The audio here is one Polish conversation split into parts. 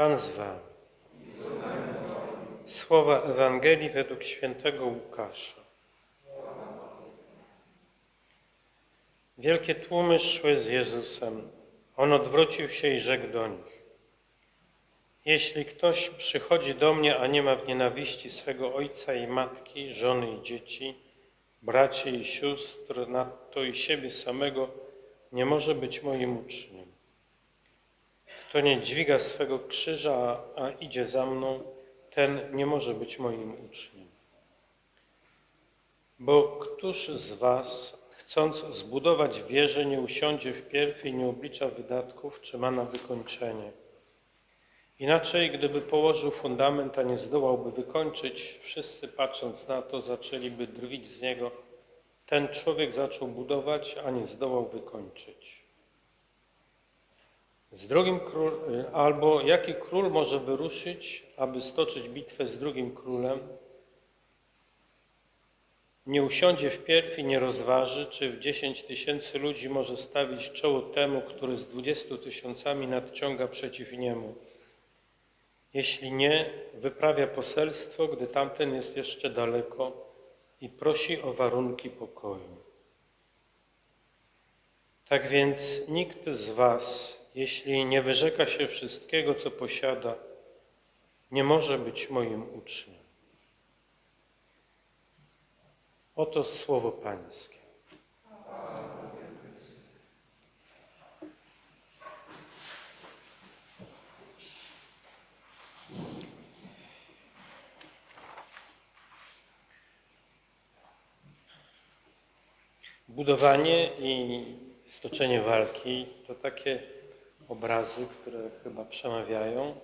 Pan z wami. Słowa Ewangelii według świętego Łukasza. Wielkie tłumy szły z Jezusem. On odwrócił się i rzekł do nich. Jeśli ktoś przychodzi do mnie, a nie ma w nienawiści swego ojca i matki, żony i dzieci, braci i sióstr, nadto i siebie samego, nie może być moim uczniem. Kto nie dźwiga swego krzyża, a, idzie za mną, ten nie może być moim uczniem. Bo któż z was, chcąc zbudować wieżę, nie usiądzie wpierw i nie oblicza wydatków, czy ma na wykończenie? Inaczej, gdyby położył fundament, a nie zdołałby wykończyć, wszyscy patrząc na to, zaczęliby drwić z niego. Ten człowiek zaczął budować, a nie zdołał wykończyć. Z drugim król, albo jaki król może wyruszyć, aby stoczyć bitwę z drugim królem? Nie usiądzie wpierw i nie rozważy, czy w dziesięć tysięcy ludzi może stawić czoło temu, który z dwudziestu tysiącami nadciąga przeciw niemu. Jeśli nie, wyprawia poselstwo, gdy tamten jest jeszcze daleko i prosi o warunki pokoju. Tak więc nikt z Was, jeśli nie wyrzeka się wszystkiego, co posiada, nie może być moim uczniem. Oto słowo Pańskie. Budowanie i stoczenie walki to takie obrazy, które chyba przemawiają,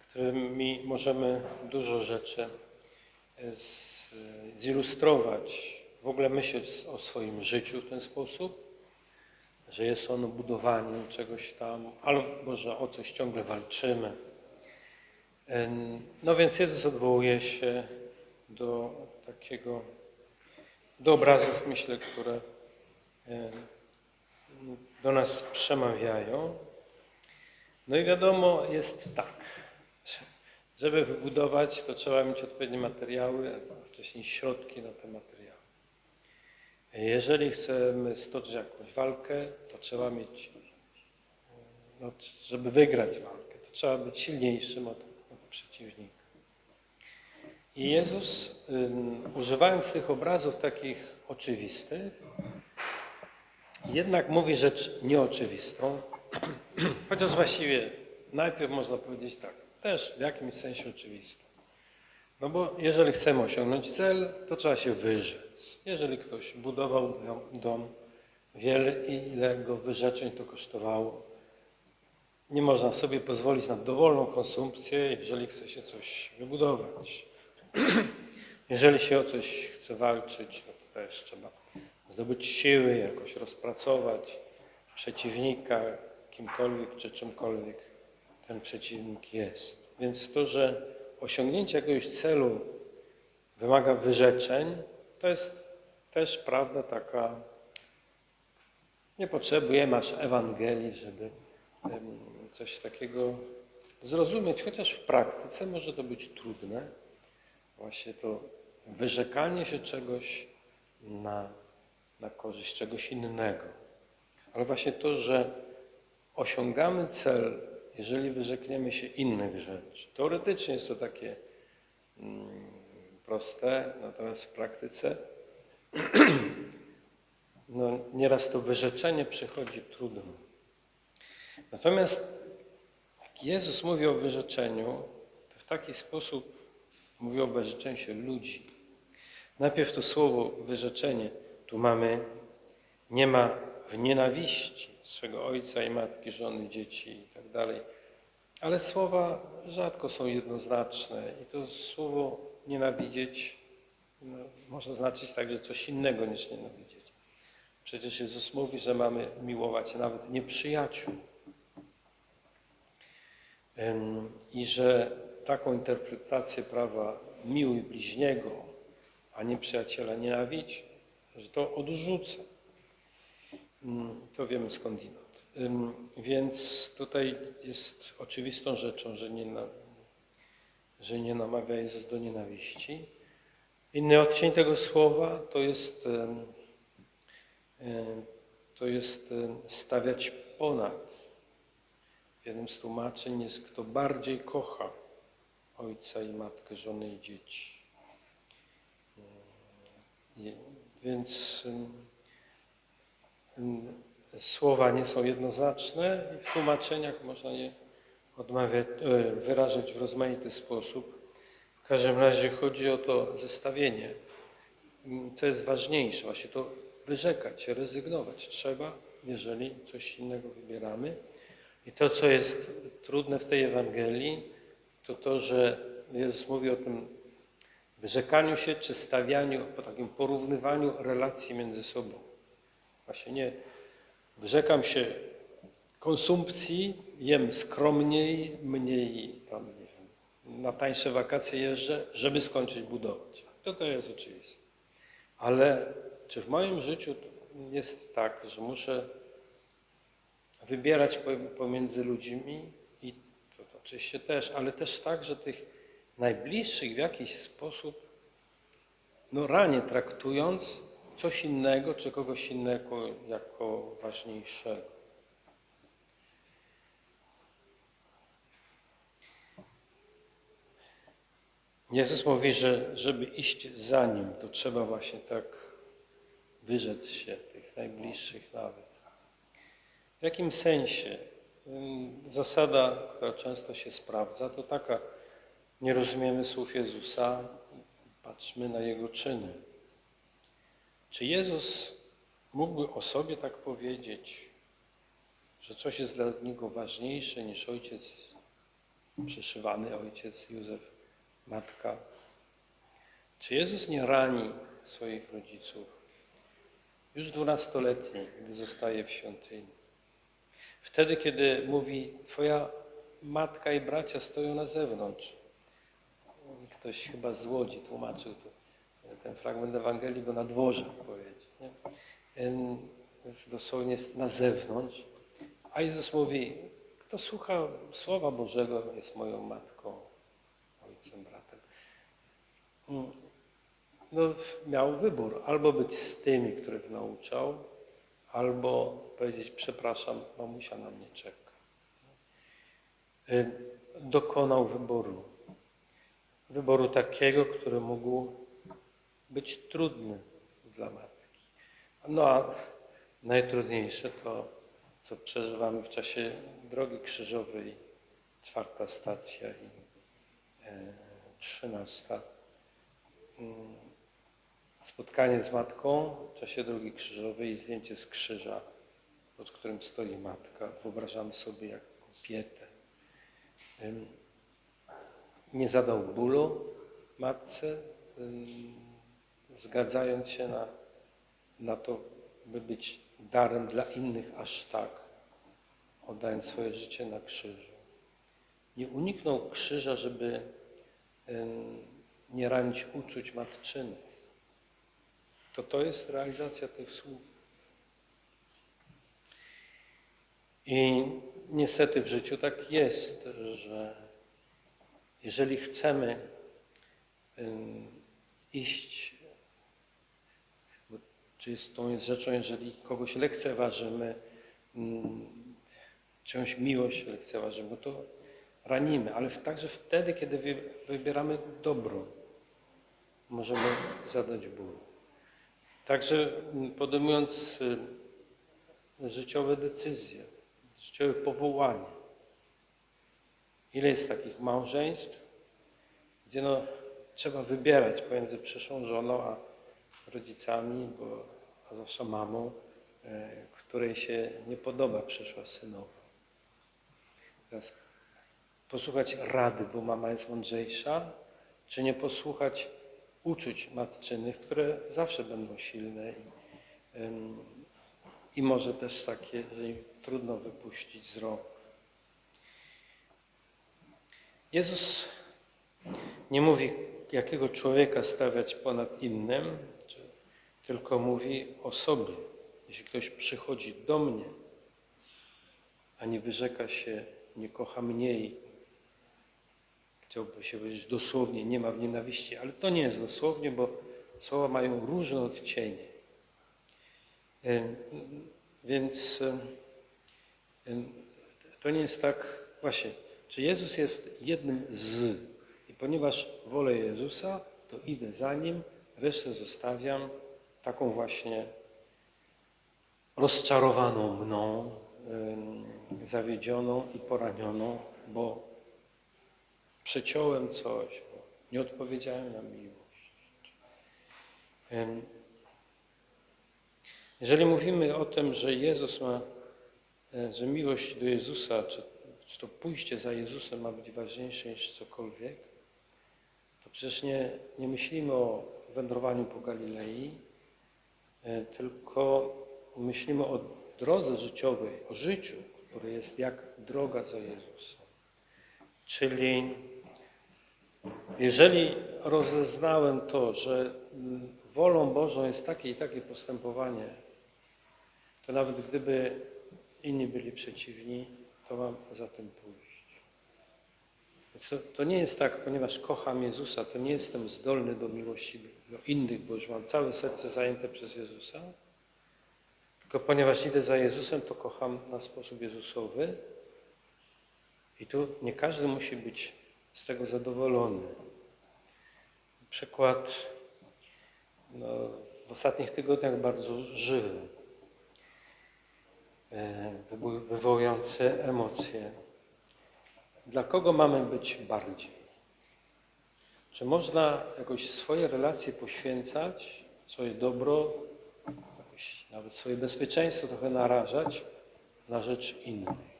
którymi możemy dużo rzeczy z, zilustrować, w ogóle myśleć o swoim życiu w ten sposób, że jest ono budowaniem czegoś tam, albo że o coś ciągle walczymy. No więc Jezus odwołuje się do takiego, do obrazów, myślę, które do nas przemawiają. No i wiadomo, jest tak, żeby wybudować, to trzeba mieć odpowiednie materiały, a wcześniej środki na te materiały. Jeżeli chcemy stoczyć jakąś walkę, to trzeba mieć, no, żeby wygrać walkę, to trzeba być silniejszym od, od przeciwnika. I Jezus, używając tych obrazów takich oczywistych, jednak mówi rzecz nieoczywistą, chociaż właściwie najpierw można powiedzieć tak, też w jakimś sensie oczywistą. No bo jeżeli chcemy osiągnąć cel, to trzeba się wyrzec. Jeżeli ktoś budował dom, wiele ile go wyrzeczeń to kosztowało, nie można sobie pozwolić na dowolną konsumpcję, jeżeli chce się coś wybudować. Jeżeli się o coś chce walczyć, no to też trzeba zdobyć siły, jakoś rozpracować przeciwnika, kimkolwiek czy czymkolwiek ten przeciwnik jest. Więc to, że osiągnięcie jakiegoś celu wymaga wyrzeczeń, to jest też prawda taka, nie potrzebujemy aż Ewangelii, żeby coś takiego zrozumieć, chociaż w praktyce może to być trudne. Właśnie to wyrzekanie się czegoś na, na korzyść czegoś innego. Ale właśnie to, że osiągamy cel, jeżeli wyrzekniemy się innych rzeczy. Teoretycznie jest to takie mm, proste, natomiast w praktyce no, nieraz to wyrzeczenie przychodzi trudno. Natomiast Jezus mówi o wyrzeczeniu, to w taki sposób mówi o wyrzeczeniu się ludzi. Najpierw to słowo wyrzeczenie. Tu mamy, nie ma nienawiści swego ojca i matki, żony, dzieci i tak. Ale słowa rzadko są jednoznaczne i to słowo nienawidzieć no, może znaczyć także coś innego niż nienawidzieć. Przecież Jezus mówi, że mamy miłować nawet nieprzyjaciół. I że taką interpretację prawa miłuj bliźniego, a nie przyjaciela nienawidź, że to odrzuca. To wiemy skądinąd. Więc tutaj jest oczywistą rzeczą, że nie, na, że nie namawia Jezus do nienawiści. Inny odcień tego słowa to jest, to jest stawiać ponad. W jednym z tłumaczeń jest, kto bardziej kocha ojca i matkę, żonę i dzieci. Więc słowa nie są jednoznaczne i w tłumaczeniach można je odmawiać, e, wyrażać w rozmaity sposób. W każdym razie chodzi o to zestawienie, co jest ważniejsze, właśnie to wyrzekać rezygnować trzeba, jeżeli coś innego wybieramy. I to, co jest trudne w tej Ewangelii, to to, że Jezus mówi o tym wyrzekaniu się czy stawianiu, po takim porównywaniu relacji między sobą. Właśnie nie wyrzekam się konsumpcji, jem skromniej, mniej tam, nie wiem, na tańsze wakacje jeżdżę, żeby skończyć budować. To to jest oczywiste. Ale czy w moim życiu jest tak, że muszę wybierać po- pomiędzy ludźmi i to, to oczywiście też, ale też tak, że tych najbliższych w jakiś sposób no ranie traktując coś innego czy kogoś innego jako ważniejszego. Jezus mówi, że żeby iść za Nim, to trzeba właśnie tak wyrzec się tych najbliższych nawet. W jakim sensie? Ym, Zasada, która często się sprawdza, to taka, nie rozumiemy słów Jezusa, patrzmy na Jego czyny. Czy Jezus mógłby o sobie tak powiedzieć, że coś jest dla Niego ważniejsze niż ojciec, przyszywany ojciec Józef, matka? Czy Jezus nie rani swoich rodziców? Już dwunastoletni, gdy zostaje w świątyni. Wtedy, kiedy mówi, Twoja matka i bracia stoją na zewnątrz. Ktoś chyba z Łodzi tłumaczył to, ten fragment Ewangelii, bo na dworze powiedzieć. Nie? Dosłownie na zewnątrz. A Jezus mówi, kto słucha Słowa Bożego jest moją matką, ojcem, bratem. Mm. No, miał wybór, albo być z tymi, których nauczał, albo powiedzieć, przepraszam, mamusia na mnie czeka. Dokonał wyboru. Wyboru takiego, który mógł być trudny dla matki. No a najtrudniejsze to, co przeżywamy w czasie drogi krzyżowej, czwarta stacja i e, trzynasta. Mm, Spotkanie z matką w czasie drogi krzyżowej i zdjęcie z krzyża, pod którym stoi matka. Wyobrażamy sobie jak kobietę. Nie zadał bólu matce, zgadzając się na, na to, by być darem dla innych aż tak, oddając swoje życie na krzyżu. Nie uniknął krzyża, żeby nie ranić uczuć matczynych. To to jest realizacja tych słów. I niestety w życiu tak jest, że jeżeli chcemy iść, czy jest tą rzeczą, jeżeli kogoś lekceważymy, ym, czyjąś miłość lekceważymy, to ranimy, ale także wtedy, kiedy wy- wybieramy dobro, możemy zadać ból. Także mm, podejmując y, życiowe decyzje, życiowe powołanie. Ile jest takich małżeństw, gdzie no, trzeba wybierać pomiędzy przyszłą żoną a rodzicami, bo, a zwłaszcza mamą, e, której się nie podoba przyszła synowa. Teraz posłuchać rady, bo mama jest mądrzejsza, czy nie posłuchać uczuć matczynych, które zawsze będą silne i, i może też takie, że trudno wypuścić z rąk. Jezus nie mówi, jakiego człowieka stawiać ponad innym, tylko mówi o sobie. Jeśli ktoś przychodzi do mnie ani wyrzeka się, nie kocha mniej. Chciałby się powiedzieć dosłownie, nie ma w nienawiści, ale to nie jest dosłownie, bo słowa mają różne odcienie. Więc to nie jest tak, właśnie, czy Jezus jest jednym z. I ponieważ wolę Jezusa, to idę za Nim, resztę zostawiam taką właśnie rozczarowaną mną, zawiedzioną i poranioną, bo przeciąłem coś, bo nie odpowiedziałem na miłość. Jeżeli mówimy o tym, że Jezus ma, e, że miłość do Jezusa, czy, czy to pójście za Jezusem ma być ważniejsze niż cokolwiek, to przecież nie, nie myślimy o wędrowaniu po Galilei, tylko myślimy o drodze życiowej, o życiu, które jest jak droga za Jezusem. Czyli jeżeli rozeznałem to, że mm, wolą Bożą jest takie i takie postępowanie, to nawet gdyby inni byli przeciwni, to mam za tym pójść. To, to nie jest tak, ponieważ kocham Jezusa, to nie jestem zdolny do miłości do innych, bo już mam całe serce zajęte przez Jezusa, tylko ponieważ idę za Jezusem, to kocham na sposób Jezusowy i tu nie każdy musi być z tego zadowolony. Przykład no, w ostatnich tygodniach bardzo żywy, e, wywoł- wywołujący emocje. Dla kogo mamy być bardziej? Czy można jakoś swoje relacje poświęcać, swoje dobro, nawet swoje bezpieczeństwo trochę narażać na rzecz innych?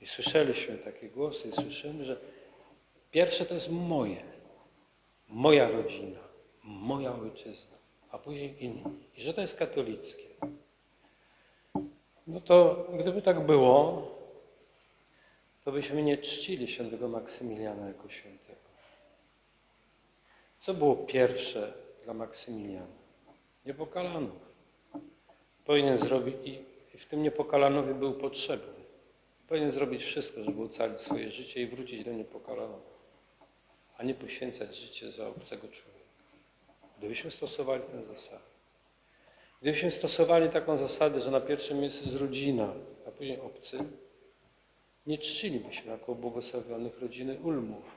I słyszeliśmy takie głosy i słyszymy, że pierwsze to jest moje, moja rodzina, moja ojczyzna, a później inni. I że to jest katolickie. No to gdyby tak było, to byśmy nie czcili świętego Maksymiliana jako świętego. Co było pierwsze dla Maksymiliana? Niepokalanów. Powinien zrobić, i w tym niepokalanowie był potrzebny. Powinien zrobić wszystko, żeby ocalić swoje życie i wrócić do niepokalanowa, a nie poświęcać życie za obcego człowieka. Gdybyśmy stosowali tę zasadę. Gdybyśmy stosowali taką zasadę, że na pierwszym miejscu jest rodzina, a później obcy, nie czcilibyśmy jako błogosławionych rodziny Ulmów.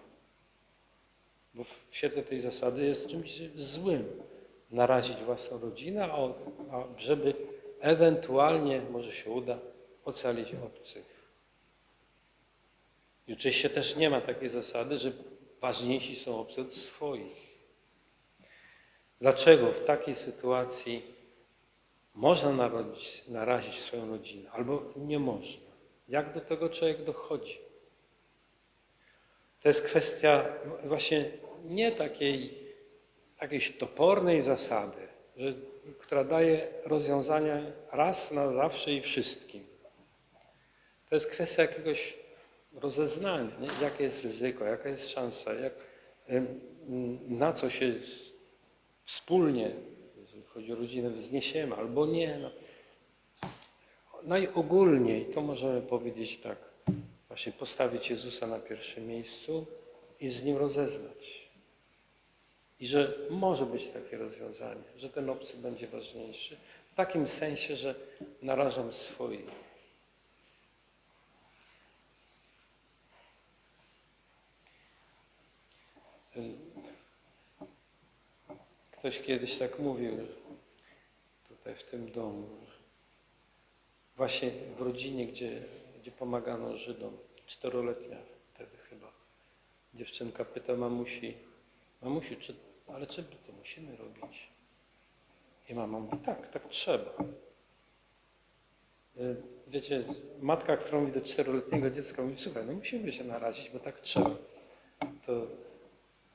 Bo w świetle tej zasady jest czymś złym narazić własną rodzinę, a, żeby ewentualnie, może się uda, ocalić obcych. I oczywiście też nie ma takiej zasady, że ważniejsi są obcy od swoich. Dlaczego w takiej sytuacji można narazić swoją rodzinę, albo nie można? Jak do tego człowiek dochodzi? To jest kwestia właśnie nie takiej jakiejś topornej zasady, że, która daje rozwiązania raz na zawsze i wszystkim. To jest kwestia jakiegoś rozeznania, nie? jakie jest ryzyko, jaka jest szansa, jak, na co się wspólnie, jeżeli chodzi o rodzinę, wzniesiemy albo nie. No. Najogólniej to możemy powiedzieć tak, właśnie postawić Jezusa na pierwszym miejscu i z Nim rozeznać. I że może być takie rozwiązanie, że ten obcy będzie ważniejszy. W takim sensie, że narażam swoich. Ktoś kiedyś tak mówił tutaj w tym domu. Właśnie w rodzinie, gdzie, gdzie pomagano Żydom, czteroletnia wtedy chyba, dziewczynka pyta mamusi, mamusi, czy, ale czy my to musimy robić? I mama mówi, tak, tak trzeba. Y, Wiecie, matka, którą do czteroletniego dziecka, mówi, słuchaj, no musimy się narazić, bo tak trzeba. To,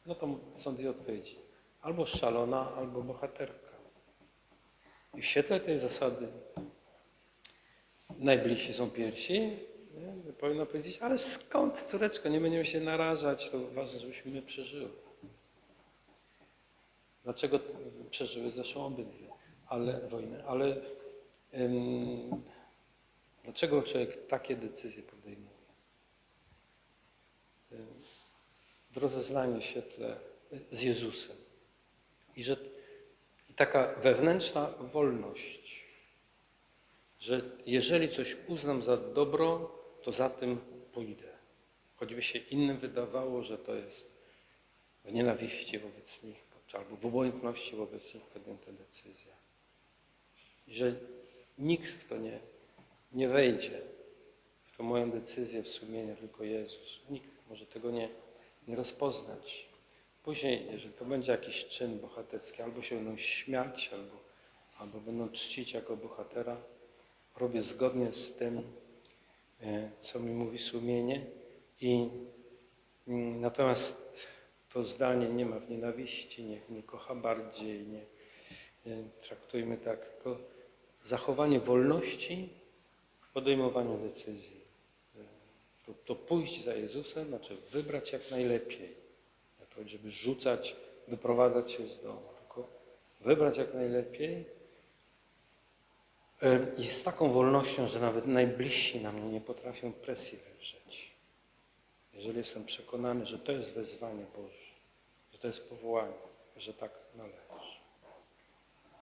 no to są dwie odpowiedzi. Albo szalona, albo bohaterka. I w świetle tej zasady najbliżsi są pierwsi, nie? powinno powiedzieć, ale skąd, córeczko, nie będziemy się narażać, to ważne, żebyśmy my przeżyły. Dlaczego przeżyły zresztą obydwie ale, wojnę? Ale ym, Dlaczego człowiek takie decyzje podejmuje? Y, W rozeznaniu się tle z Jezusem. I że i taka wewnętrzna wolność, że jeżeli coś uznam za dobro, to za tym pójdę. Choćby się innym wydawało, że to jest w nienawiści wobec nich, albo w obojętności wobec nich podjęte decyzje. I że nikt w to nie, nie wejdzie, w tą moją decyzję, w sumienie, tylko Jezus. Nikt może tego nie, nie rozpoznać. Później, jeżeli to będzie jakiś czyn bohaterski, albo się będą śmiać, albo, albo będą czcić jako bohatera, robię zgodnie z tym, e, co mi mówi sumienie. I mm, natomiast to zdanie nie ma w nienawiści, niech mnie kocha bardziej, nie, nie traktujmy tak, tylko zachowanie wolności w podejmowaniu decyzji. E, To, to pójść za Jezusem, znaczy wybrać jak najlepiej. Nie to, żeby rzucać, wyprowadzać się z domu, tylko wybrać jak najlepiej e, i z taką wolnością, że nawet najbliżsi na mnie nie potrafią presji wywrzeć. Jeżeli jestem przekonany, że to jest wezwanie Boże, że to jest powołanie, że tak należy.